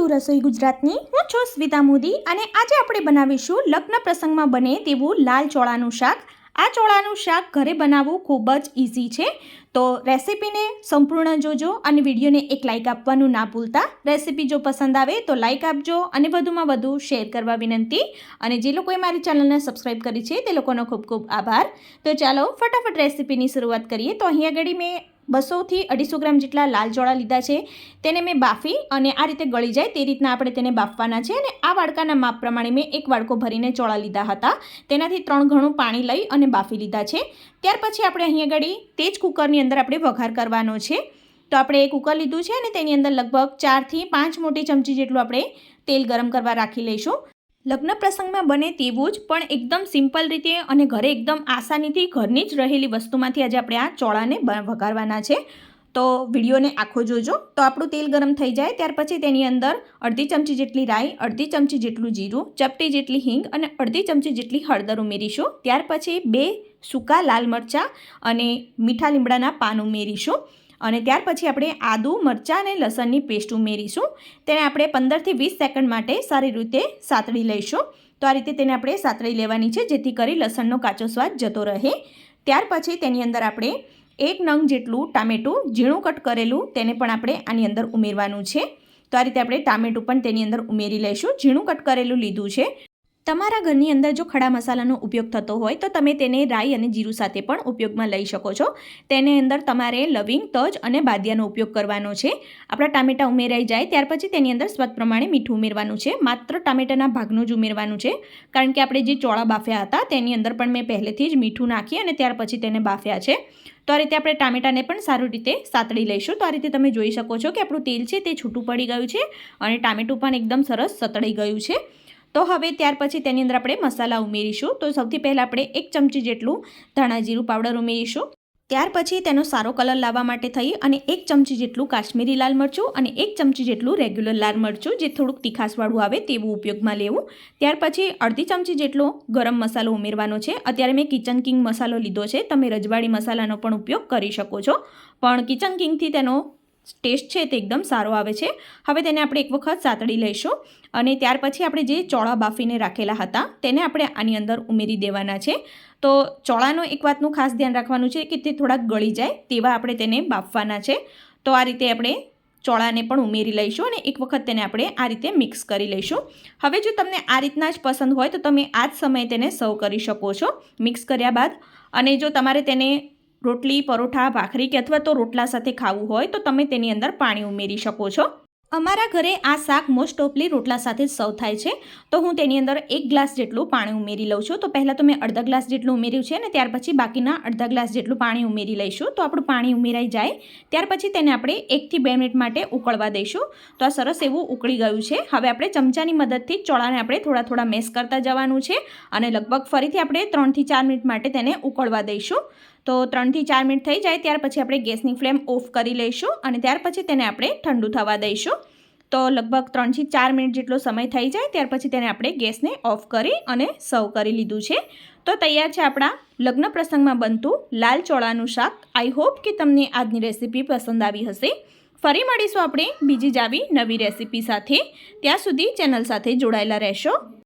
Two રસોઈ ગુજરાતની? હું છું સ્મિતા મોદી અને આજે આપણે બનાવીશું લગ્ન પ્રસંગમાં બને તેવું લાલ ચોળાનું શાક. આ ચોળાનું શાક ઘરે બનાવવું ખૂબ જ ઇઝી છે. તો રેસીપીને સંપૂર્ણ જોજો અને વિડીયોને એક લાઇક આપવાનું ના ભૂલતા. રેસીપી જો પસંદ આવે તો લાઇક આપજો અને વધુમાં વધુ શેર કરવા વિનંતી. અને જે લોકોએ મારી ચેનલને સબસ્ક્રાઈબ કરી છે તે લોકોનો ખૂબ ખૂબ આભાર. તો ચાલો ફટાફટ રેસીપીની શરૂઆત કરીએ. તો અહીં આગળ મેં બસોથી અઢીસો ગ્રામ જેટલા લાલ ચોળા લીધા છે. તેને મેં બાફી અને આ રીતે ગળી જાય તે રીતના આપણે તેને બાફવાના છે અને આ વાડકાના માપ પ્રમાણે મેં એક વાડકો ભરીને ચોળા લીધા હતા. તેનાથી ત્રણ ઘણું પાણી લઈ અને બાફી લીધા છે. ત્યાર પછી આપણે અહીંયા આગળ તે જ કુકરની અંદર આપણે વઘાર કરવાનો છે. તો આપણે એ કુકર લીધું છે અને તેની અંદર લગભગ ચારથી પાંચ મોટી ચમચી જેટલું આપણે તેલ ગરમ કરવા રાખી લઈશું. લગ્ન પ્રસંગમાં બને તેવું જ, પણ એકદમ સિમ્પલ રીતે અને ઘરે એકદમ આસાનીથી ઘરની જ રહેલી વસ્તુમાંથી આજે આપણે આ ચોળાને વઘારવાના છે. તો વિડીયોને આખો જોજો. તો આપણું તેલ ગરમ થઈ જાય, ત્યાર પછી તેની અંદર અડધી ચમચી જેટલી રાઈ, અડધી ચમચી જેટલું જીરું, ચપટી જેટલી હિંગ અને અડધી ચમચી જેટલી હળદર ઉમેરીશું. ત્યાર પછી બે સૂકા લાલ મરચાં અને મીઠા લીમડાના પાન ઉમેરીશું. અને ત્યાર પછી આપણે આદું, મરચાં અને લસણની પેસ્ટ ઉમેરીશું. તેને આપણે પંદરથી વીસ સેકન્ડ માટે સારી રીતે સાતળી લઈશું. તો આ રીતે તેને આપણે સાતળી લેવાની છે, જેથી કરી લસણનો કાચો સ્વાદ જતો રહે. ત્યાર પછી તેની અંદર આપણે એક નંગ જેટલું ટામેટું, ઝીણું કટ કરેલું, તેને પણ આપણે આની અંદર ઉમેરવાનું છે. તો આ રીતે આપણે ટામેટું પણ તેની અંદર ઉમેરી લઈશું. ઝીણું કટ કરેલું લીધું છે. તમારા ઘરની અંદર જો ખડા મસાલાનો ઉપયોગ થતો હોય, તો તમે તેને રાઈ અને જીરું સાથે પણ ઉપયોગમાં લઈ શકો છો. તેની અંદર તમારે લવિંગ, તજ અને બાદિયાનો ઉપયોગ કરવાનો છે. આપણા ટામેટાં ઉમેરાઈ જાય, ત્યાર પછી તેની અંદર સ્વાદ પ્રમાણે મીઠું ઉમેરવાનું છે. માત્ર ટામેટાના ભાગનું જ ઉમેરવાનું છે. કારણ કે આપણે જે ચોળા બાફ્યા હતા, તેની અંદર પણ મેં પહેલેથી જ મીઠું નાખી અને ત્યાર પછી તેને બાફ્યા છે. તો આ રીતે આપણે ટામેટાને પણ સારી રીતે સાતળી લઈશું. તો આ રીતે તમે જોઈ શકો છો કે આપણું તેલ છે તે છૂટું પડી ગયું છે અને ટામેટું પણ એકદમ સરસ સતળાઈ ગયું છે. તો હવે ત્યાર પછી તેની અંદર આપણે મસાલા ઉમેરીશું. તો સૌથી પહેલાં આપણે એક ચમચી જેટલું ધાણા જીરું પાવડર ઉમેરીશું. ત્યાર પછી તેનો સારો કલર લાવવા માટે થઈ અને એક ચમચી જેટલું કાશ્મીરી લાલ મરચું અને એક ચમચી જેટલું રેગ્યુલર લાલ મરચું, જે થોડુંક તીખાસવાળું આવે તેવું ઉપયોગમાં લેવું. ત્યાર પછી અડધી ચમચી જેટલો ગરમ મસાલો ઉમેરવાનો છે. અત્યારે મેં કિચન કિંગ મસાલો લીધો છે. તમે રજવાડી મસાલાનો પણ ઉપયોગ કરી શકો છો. પણ કિચન કિંગથી તેનો ટેસ્ટ છે તે એકદમ સારો આવે છે. હવે તેને આપણે એક વખત સાતળી લઈશું અને ત્યાર પછી આપણે જે ચોળા બાફીને રાખેલા હતા તેને આપણે આની અંદર ઉમેરી દેવાના છે. તો ચોળાનો એક વાતનું ખાસ ધ્યાન રાખવાનું છે કે તે થોડાક ગળી જાય તેવા આપણે તેને બાફવાના છે. તો આ રીતે આપણે ચોળાને પણ ઉમેરી લઈશું અને એક વખત તેને આપણે આ રીતે મિક્સ કરી લઈશું. હવે જો તમને આ રીતના જ પસંદ હોય તો તમે આ જ સમયે તેને સર્વ કરી શકો છો મિક્સ કર્યા બાદ. અને જો તમારે તેને રોટલી, પરોઠા, ભાખરી કે અથવા તો રોટલા સાથે ખાવું હોય તો તમે તેની અંદર પાણી ઉમેરી શકો છો. અમારા ઘરે આ શાક મોસ્ટ ઓફલી રોટલા સાથે જ સર્વ થાય છે. તો હું તેની અંદર એક ગ્લાસ જેટલું પાણી ઉમેરી લઉં છું. તો પહેલાં તો મેં અડધા ગ્લાસ જેટલું ઉમેર્યું છે અને ત્યાર પછી બાકીના અડધા ગ્લાસ જેટલું પાણી ઉમેરી લઈશું. તો આપણું પાણી ઉમેરાઈ જાય. ત્યાર પછી તેને આપણે એકથી બે મિનિટ માટે ઉકળવા દઈશું. તો આ સરસ એવું ઉકળી ગયું છે. હવે આપણે ચમચાની મદદથી ચોળાને આપણે થોડા થોડા મેસ કરતા જવાનું છે અને લગભગ ફરીથી આપણે ત્રણથી ચાર મિનિટ માટે તેને ઉકળવા દઈશું. તો ત્રણથી ચાર મિનિટ થઈ જાય, ત્યાર પછી આપણે ગેસની ફ્લેમ ઓફ કરી લઈશું અને ત્યાર પછી તેને આપણે ઠંડુ થવા દઈશું. તો લગભગ ત્રણથી ચાર મિનિટ જેટલો સમય થઈ જાય, ત્યાર પછી તેને આપણે ગેસને ઓફ કરી અને સર્વ કરી લીધું છે. તો તૈયાર છે આપણા લગ્ન પ્રસંગમાં બનતું લાલ ચોળાનું શાક. આઈ હોપ કે તમને આજની રેસીપી પસંદ આવી હશે. ફરી મળીશું આપણે બીજી જ આવી નવી રેસીપી સાથે. ત્યાં સુધી ચેનલ સાથે જોડાયેલા રહેશો.